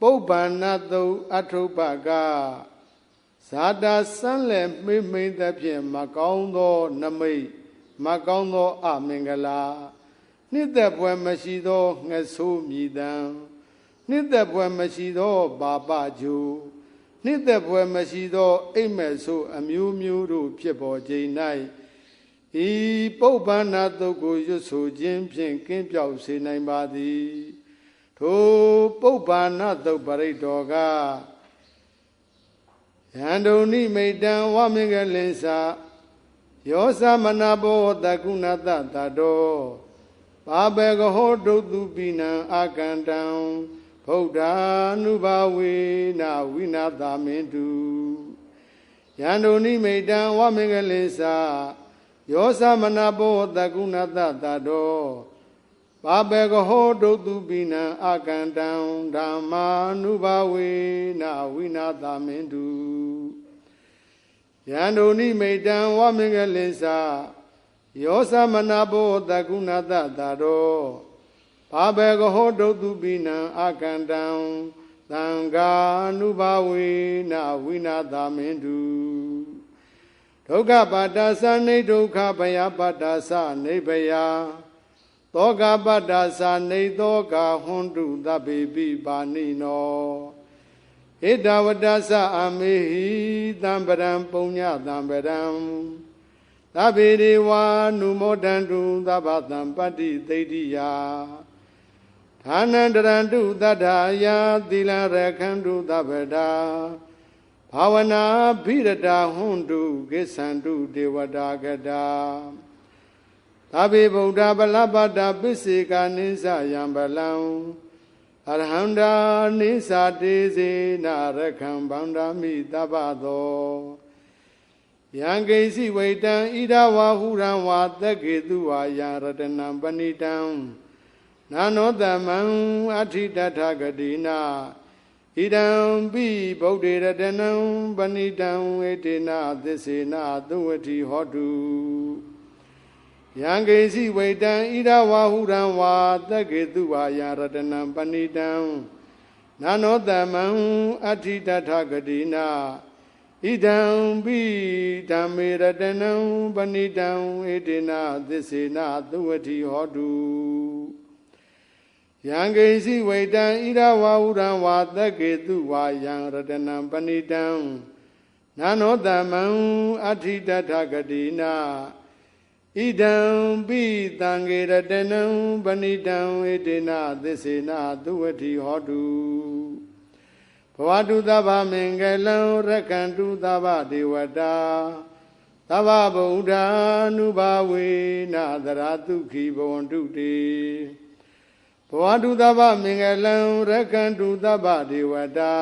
ပုပ္ပန္နတုအထုပ္ပကဇာတာစမ်းလည်မိမ့်မိန်သဖြင့်မကောင်းသော နမိတ်မကောင်းသောအမင်္ဂလာနှစ်သက်ပွဲမရှိသောငဆိုးမြည်တံနှစ်သက်ပွဲမရှိသောဘာပဂျူနှစ်သက်ပွဲမရှိသောအိမ်မဲ့ဆိုးအမျိုးမျိုးတို့ဖြစ်ပေါ်ခြင်း၌ဤပုပ္ပန္နတုကိုရွတ်ဆိုခြင်းဖြင့်ကင်းပြောက်စေနိုင်ပါသည် ထိုပုပ္ပန္နတုပရိတော်ကယန္တုန်နိမိတံဝမင်္ဂလင်္စာယောသမနာဘောတကုဏတတတောဘာဘေကဟောဒုတုပိနံအာကန္တံဗုဒ္ဓ ानु ဘာဝေနဝိနာသမင်တုယန္တုန်နိမိတံဝမင်္ဂလင်္စာယောသမနာဘောတကုဏတတတော ဘာဘေကဟောဒုတုပိနံအာကန္တံဓမ္မာနုဘာဝေနဝိနာသမင်တုယန္တုန်နိမိတံဝမင်္ဂလင်္စာယောသမနာဘောတကုဏတတတောဘာဘေကဟောဒုတုပိနံအာကန္တံသံဃာနုဘာဝေနဝိနာသမင်တုဒုက္ခပါတ္တသနေဒုက္ခဘယပါတ္တသနေဘယ သောကပတ္တသနေသောကဟွန်တုသဗ္ဗေပိပါဏိနောဣဒဝတ္တသအမေဟိသံပရံပုံညသံပရံသဗ္ဗေဒေဝာနုမောတန္တုသဗ္ဗသံပတ္တိသိတိယဌာနန္တရန္တုတတ္ထာယသီလရခန္တုသဗ္ဗတာဘာဝနာဘိရတာဟွန်တုကိသန္တုဒေဝတာကတာ သဗ္ဗေဗုဒ္ဓဗလပတ္တပစ္စေကနိစ္စယံဗလံအရဟန္တာနိစ္စတေစေနာရခံဗန္ဒာမိတပ္ပသောယံကိစီဝိတံဣဒဝါဟုရံဝါတက္ကေတုဝါယရတနံပဏိတံနာနောတမံအဋ္ဌိတထဂတိနာဣဒံပိဗုဒ္ဓေရတနံပဏိတံဝေတေနသစ္စေနသုဝတိဟောတု ယံကေစီဝိတံဣဒဝါဟုရံဝါတက္ကေတုဝါယရတနံပဏိတံနာနောတမံအဋ္ဌိတထဂတိနာဣဒံပိဓမ္မေရတနံပဏိတံဧတေနသစ္စေနသုဝတိဟောတုယံကိစီဝိတံဣဒဝါဟုရံဝါတက္ကေတုဝါယံရတနံပဏိတံနာနောတမံအဋ္ဌိတထဂတိနာ ဣဒံပိတံကေရတနံပဏိတံဧတေနသစ္စေနသုဝတိဟောတုဘဝတုသဗ္ဗမင်္ဂလံရက္ခန္တုသဗ္ဗဒေဝတာသဗ္ဗဗုဒ္ဓ ानु ဘာဝေနသရတုခိဘဝန္တုတေဘဝတုသဗ္ဗမင်္ဂလံရက္ခန္တုသဗ္ဗဒေဝတာ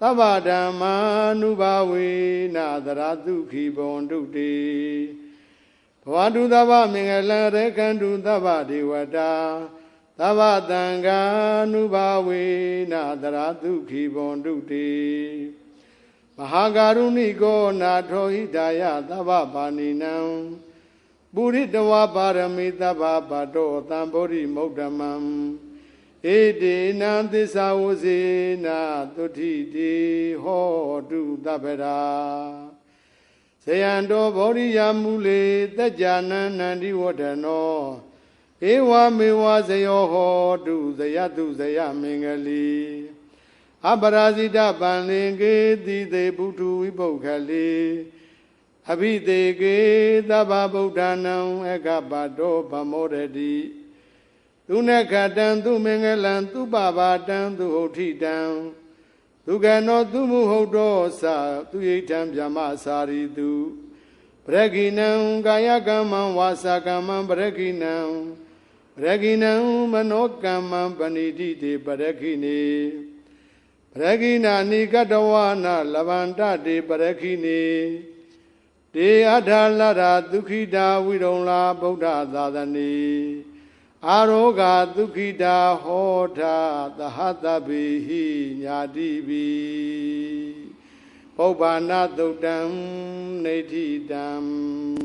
သဗ္ဗဓမ္မာ ानु ဘာဝေနသရတုခိဘဝန္တုတေ ဘဝတုသဗ္ဗမင်္ဂလံရက္ခန္တုသဗ္ဗဒေဝတာသဗ္ဗတံဃာနုဘာဝေနသရတုခိဘွန်တုတေမဟာကာရုဏိကောနာထောဟိတာယသဗ္ဗပါဏိနံပုရိတဝပါရမိသဗ္ဗပါတောသံဗောဓိမௌဒ္ဓမံဧတေနံသစ္စာဝစေနာသုတိတိဟောတုသဗ္ဗရာ ဇယံတောဗောဓိယမူလေတัจ jana နန္တိဝဒနောဧဝမေဝဇယောဟောတုဇယတုဇယမင်္ဂလီအပရာဇိတပန္လင်ကေတိတေပုထုဝိပုခလေအဘိတေကေသဗ္ဗဗုဒ္ဓနာအကပတောဗမောရတိသူနခတံသူမင်္ဂလံသူပပါတံသူဟုတ်ထိတံ သူကနောသူမှုဟုတ်တော်သာသူဣဋ္ဌံဗျမစာရီတုပရဂိနံကာယကမ္မံဝါစာကမ္မံပရဂိနံပရဂိနံမနောကမ္မံပဏိတိတေပရဂိနေပရဂိနာနိကတဝနာလဗန္တတေပရဂိနေတေအထာလရာဒုခိတာဝိရုံလာဗုဒ္ဓသာသနေ အာရောဂဒုခိတာဟောတာသဟတပိဟိညာတိပိပုပ္ပန္နသုတ်တံနေဋ္ဌိတံ